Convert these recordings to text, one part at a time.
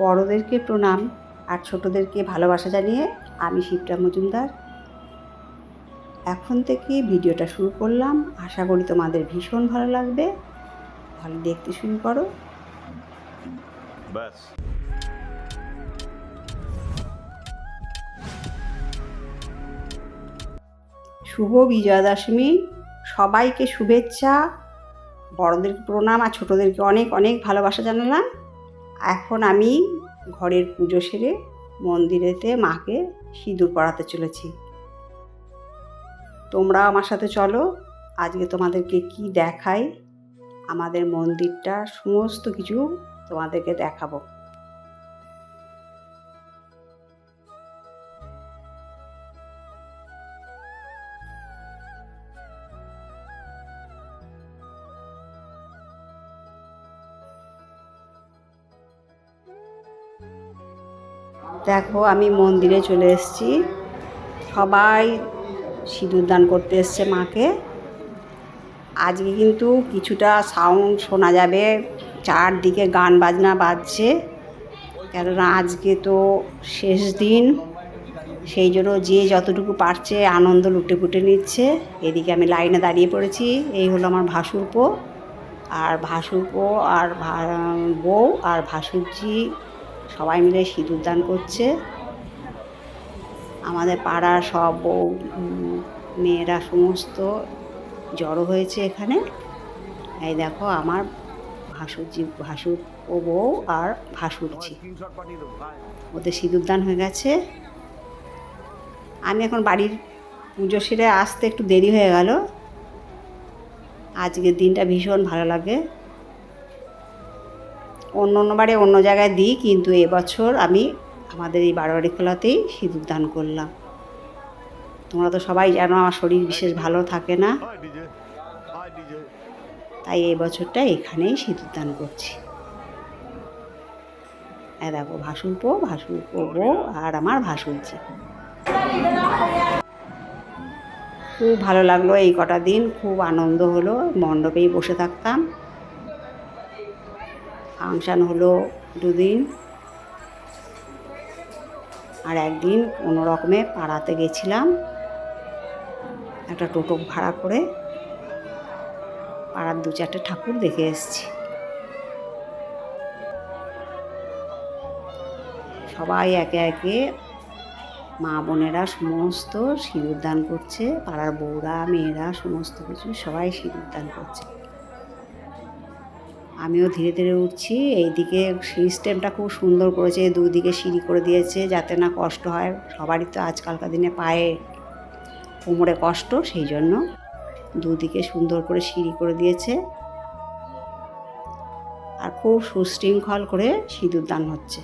বড়োদেরকে প্রণাম আর ছোটোদেরকে ভালোবাসা জানিয়ে আমি শিবরা মজুমদার। এখন থেকে ভিডিওটা শুরু করলাম। আশা করি তোমাদের ভীষণ ভালো লাগবে। তাহলে দেখতে শুরু করো। ব্যাস। শুভ বিজয়া দশমী সবাইকে শুভেচ্ছা। বড়োদেরকে প্রণাম আর ছোটোদেরকে অনেক অনেক ভালোবাসা জানালাম। এখন আমি ঘরের পুজো সেরে মন্দিরেতে মাকে সিঁদুর পড়াতে চলেছি। তোমরা আমার সাথে চলো, আজকে তোমাদেরকে কি দেখাই, আমাদের মন্দিরটা সমস্ত কিছু তোমাদেরকে দেখাবো। দেখো, আমি মন্দিরে চলে এসেছি। সবাই সিঁদুর দান করতে এসছে মাকে। আজকে কিন্তু কিছুটা সাউন্ড শোনা যাবে। চারদিকে গান বাজনা বাজছে। কেননা আজকে তো শেষ দিন। সেই জন্য যে যতটুকু পারছে আনন্দ লুটে পুটে নিচ্ছে। এদিকে আমি লাইনে দাঁড়িয়ে পড়েছি। এই হলো আমার ভাসুরপো আর ভাসুরপো আর বউ আর ভাসুরজি সবাই মিলে সিঁদুর দান করছে। আমাদের পাড়ার সব বউ মেয়েরা সমস্ত জড়ো হয়েছে এখানে। এই দেখো আমার ভাসুরজি, ভাসুর ও বউ আর ভাসুরজি। ওদের সিঁদুর দান হয়ে গেছে। আমি এখন বাড়ির পুজো সেরে আসতে একটু দেরি হয়ে গেল। আজকের দিনটা ভীষণ ভালো লাগে। অন্য অন্যবারে অন্য জায়গায় দিই, কিন্তু এবছর আমি আমাদের এই বারোয়ারি খোলাতেই সিঁদুর দান করলাম। তোমরা তো সবাই জানো আমার শরীর বিশেষ ভালো থাকে না। তাই এই বছরটা এখানেই সিঁদুর দান করছি। হ্যাঁ দেখো ভাসুরপো ভাসুরপো বউ আর আমার ভাসুরজি। খুব ভালো লাগল এই কটা দিন, খুব আনন্দ হলো, মণ্ডপেই বসে থাকতাম। ফাংশান হলো দুদিন আর একদিন কোনো রকমে পাড়াতে গেছিলাম। একটা টোটো ভাড়া করে পাড়ার দু চারটে ঠাকুর দেখে এসেছি। সবাই একে একে মা বোনেরা সমস্ত সিঁদুর দান করছে, পাড়ার বউরা, মেয়েরা, সমস্ত কিছু সবাই সিঁদুর দান করছে। আমিও ধীরে ধীরে উঠছি। এইদিকে সিস্টেমটা খুব সুন্দর করেছে, দুদিকে সিঁড়ি করে দিয়েছে যাতে না কষ্ট হয়। সবারই তো আজকালকার দিনে পায়ে কোমরে কষ্ট, সেই জন্য দুদিকে সুন্দর করে সিঁড়ি করে দিয়েছে। আর খুব সুশৃঙ্খল করে সিঁদুর দান হচ্ছে।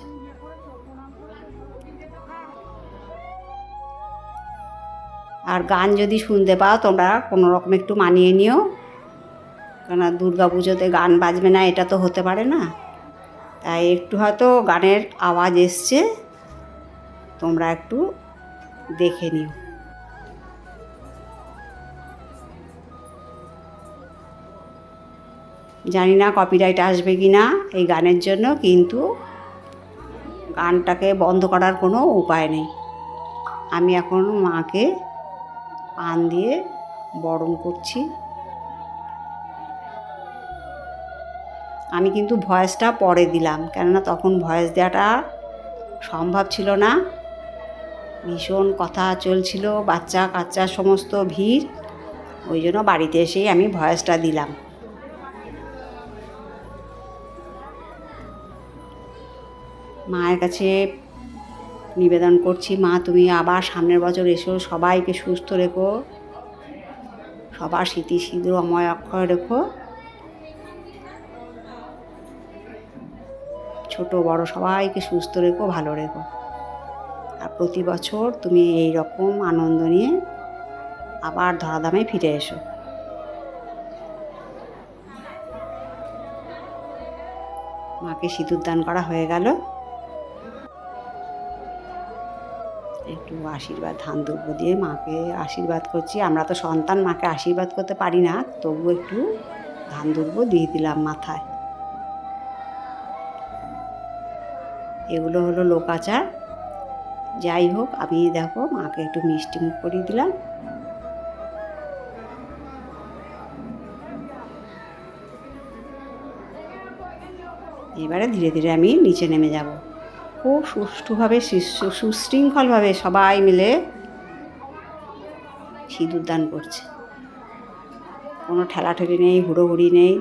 আর গান যদি শুনতে পাও, তোমরা কোনো রকম একটু মানিয়ে নিও। কেন দুর্গা পুজোতে গান বাজবে না, এটা তো হতে পারে না। তাই একটু হয়তো গানের আওয়াজ এসছে, তোমরা একটু দেখে নিও। জানি না কপিরাইট আসবে কি না এই গানের জন্য, কিন্তু গানটাকে বন্ধ করার কোনো উপায় নেই। আমি এখন মাকে পান দিয়ে বরণ করছি। আমি কিন্তু ভয়েসটা পরে দিলাম, কেননা তখন ভয়েস দেওয়াটা সম্ভব ছিল না। ভীষণ কথা চলছিল, বাচ্চা কাচ্চা সমস্ত ভিড়, ওই জন্য বাড়িতে এসেই আমি ভয়েসটা দিলাম। মায়ের কাছে নিবেদন করছি, মা তুমি আবার সামনের বছর এসো, সবাইকে সুস্থ রেখো, সবার স্মৃতি সিঁদুর অময় অক্ষর রেখো। ছোট, বড় সবাইকে সুস্থ রেখো, ভালো রেখো। আর প্রতি বছর তুমি এই রকম আনন্দ নিয়ে আবার ধরাধামে ফিরে এসো। মাকে সিঁদুর দান করা হয়ে গেল। একটু আশীর্বাদ, ধান দুর্ব দিয়ে মাকে আশীর্বাদ করছি। আমরা তো সন্তান, মাকে আশীর্বাদ করতে পারি না তবু একটু ধান দুর্ব দিয়ে দিলাম মাথায়। এগুলো হলো লোকাচার। যাই হোক, আমি দেখো মাকে একটু মিষ্টি মুখ করিয়ে দিলাম। এবারে ধীরে ধীরে আমি নিচে নেমে যাব। খুব সুষ্ঠুভাবে সুশৃঙ্খলভাবে সবাই মিলে সিঁদুর দান করছে। কোনো ঠেলাঠেলি নেই, হুড়োহুড়ি নেই।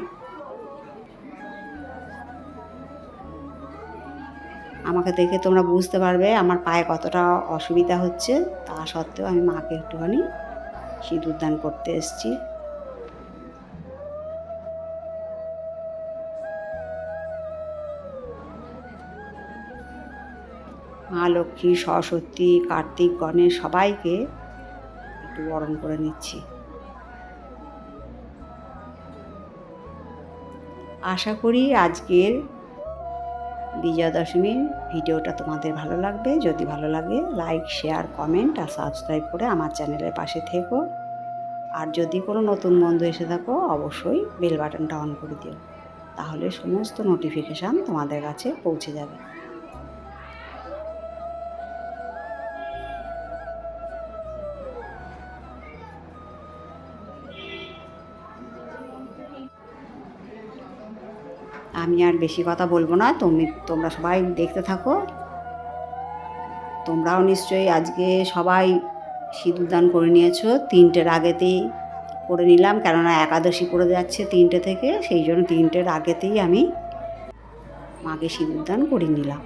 আমাকে দেখে তোমরা বুঝতে পারবে আমার পায়ে কতটা অসুবিধা হচ্ছে। তা সত্ত্বেও আমি মাকে একটুখানি সিঁদুর দান করতে এসেছি। মা, লক্ষ্মী, সরস্বতী, কার্তিক, গণেশ সবাইকে একটু বরণ করে নিচ্ছি। আশা করি আজকের বিজয়া দশমীর ভিডিওটা তোমাদের ভালো লাগবে। যদি ভালো লাগে লাইক শেয়ার কমেন্ট আর সাবস্ক্রাইব করে আমার চ্যানেলের পাশে থেকো। আর যদি কোনো নতুন বন্ধু এসে থাকো, অবশ্যই বেল বাটনটা অন করে দিও। তাহলে সমস্ত নোটিফিকেশান তোমাদের কাছে পৌঁছে যাবে। আমি আর বেশি কথা বলব না, তুমি, তোমরা সবাই দেখতে থাকো। তোমরাও নিশ্চয়ই আজকে সবাই সিঁদুর দান করে নিয়েছো, তিনটের আগেতেই করে নিলাম, কেননা একাদশী পড়ে যাচ্ছে তিনটে থেকে, সেই জন্য তিনটের আগেতেই আমি মাকে সিঁদুর দান করে নিলাম।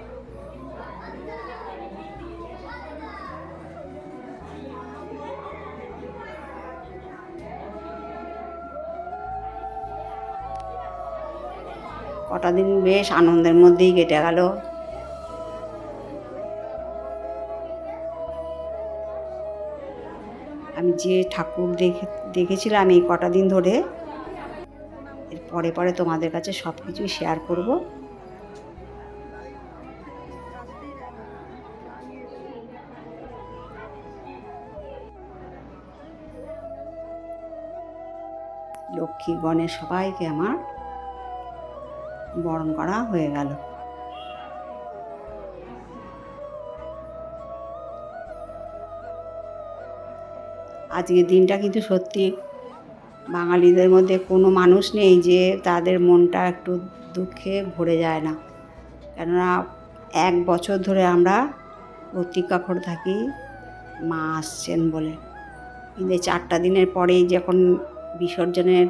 কটা দিন বেশ আনন্দের মধ্যেই কেটে গেল। আমি যে ঠাকুর দেখে, দেখেছিলাম এই কটা দিন ধরে, এর পরে পরে তোমাদের কাছে সব কিছুই শেয়ার করব। লক্ষ্মী গণেশ সবাইকে আমার বরণ করা হয়ে গেল। আজকের দিনটা কিন্তু সত্যি বাঙালিদের মধ্যে কোনো মানুষ নেই যে তাদের মনটা একটু দুঃখে ভরে যায় না। কেননা এক বছর ধরে আমরা প্রতীক্ষা করে থাকি, মা আসছেন বলে। কিন্তু চারটা দিনের পরেই যখন বিসর্জনের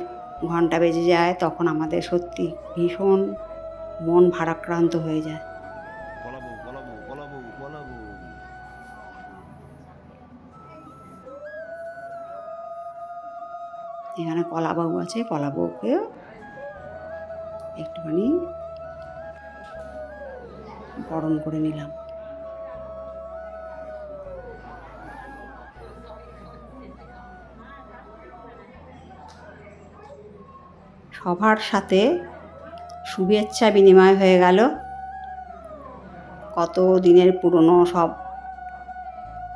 ঘণ্টা বেজে যায়, তখন আমাদের সত্যি ভীষণ মন ভারাক্রান্ত হয়ে যায়। এখানে কলাবাবু আছে, কলাবাবুকে একটুখানি বরণ করে নিলাম। সবার সাথে শুভেচ্ছা বিনিময় হয়ে গেল। কত দিনের পুরনো সব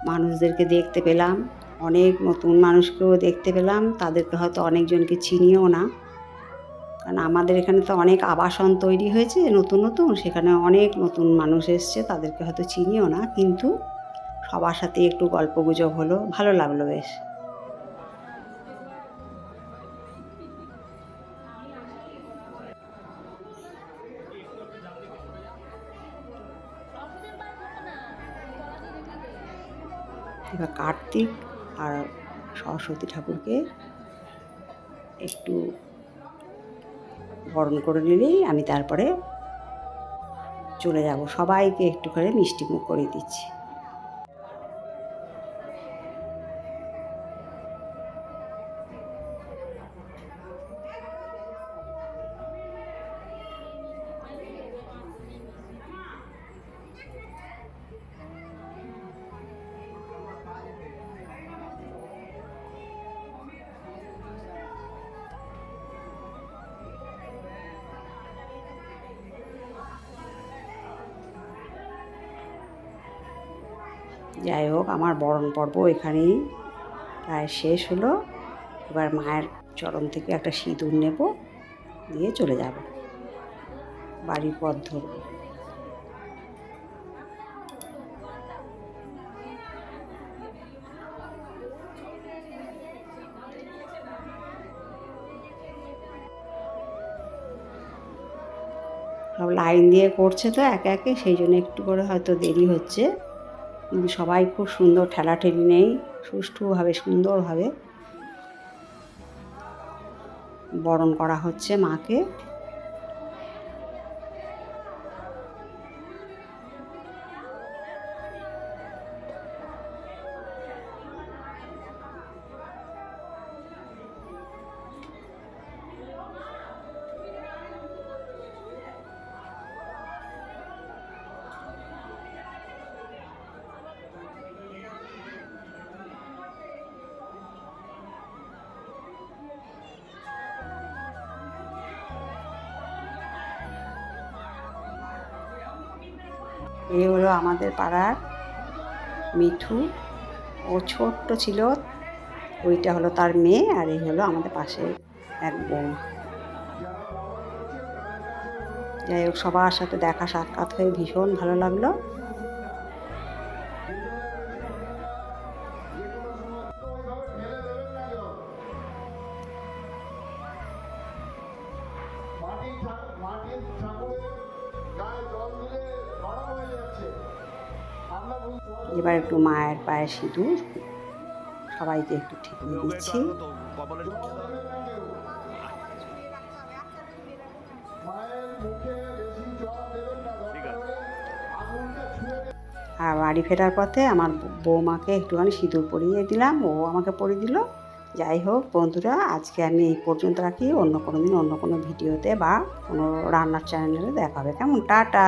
মানুষদেরকে দেখতে পেলাম, অনেক নতুন মানুষকেও দেখতে পেলাম, তাদেরকে হয়তো অনেকজনকে চিনিও না। কারণ আমাদের এখানে তো অনেক আবাসন তৈরি হয়েছে, নতুন নতুন, সেখানে অনেক নতুন মানুষ এসছে, তাদেরকে হয়তো চিনিও না, কিন্তু সবার সাথে একটু গল্প গুজব হলো, ভালো লাগল বেশ। এবার কার্তিক আর সরস্বতী ঠাকুরকে একটু বরণ করে নিলেই আমি তারপরে চলে যাব। সবাইকে একটু করে মিষ্টি করে দিচ্ছি। যাই হোক, আমার বরণ পর্ব এখানেই প্রায় শেষ হলো। এবার মায়ের চরণ থেকে একটা সিঁদুর নেব, দিয়ে চলে যাব বাড়ির পথ ধরবো সব লাইন দিয়ে করছে তো একে একে, সেই জন্য একটু করে হয়তো দেরি হচ্ছে। কিন্তু সবাই খুব সুন্দর ঠেলাঠেলি নেই সুষ্ঠুভাবে সুন্দরভাবে বরণ করা হচ্ছে মাকে। এই হলো আমাদের পাড়ার মিঠু। ও ছোট্ট ছিল, ওইটা হলো তার মেয়ে আর এই হলো আমাদের পাশে এক বোন যাই হোক, সবার সাথে দেখা সাক্ষাৎ হয়ে ভীষণ ভালো লাগল। এবার একটু মায়ের পায়ে সিঁদুর। সবাইকে একটু দিচ্ছি। ঠিক ছুঁয়ে আর বাড়ি ফেরার পথে আমার বৌমাকে একটুখানি সিঁদুর পরিয়ে দিলাম। ও আমাকে পরিয়ে দিল। যাই হোক, বন্ধুরা, আজকে আমি এই পর্যন্ত রাখি। অন্য কোনো দিন, অন্য কোনো ভিডিওতে বা কোনো রান্নার চ্যানেলে দেখা হবে। কেমন? টাটা।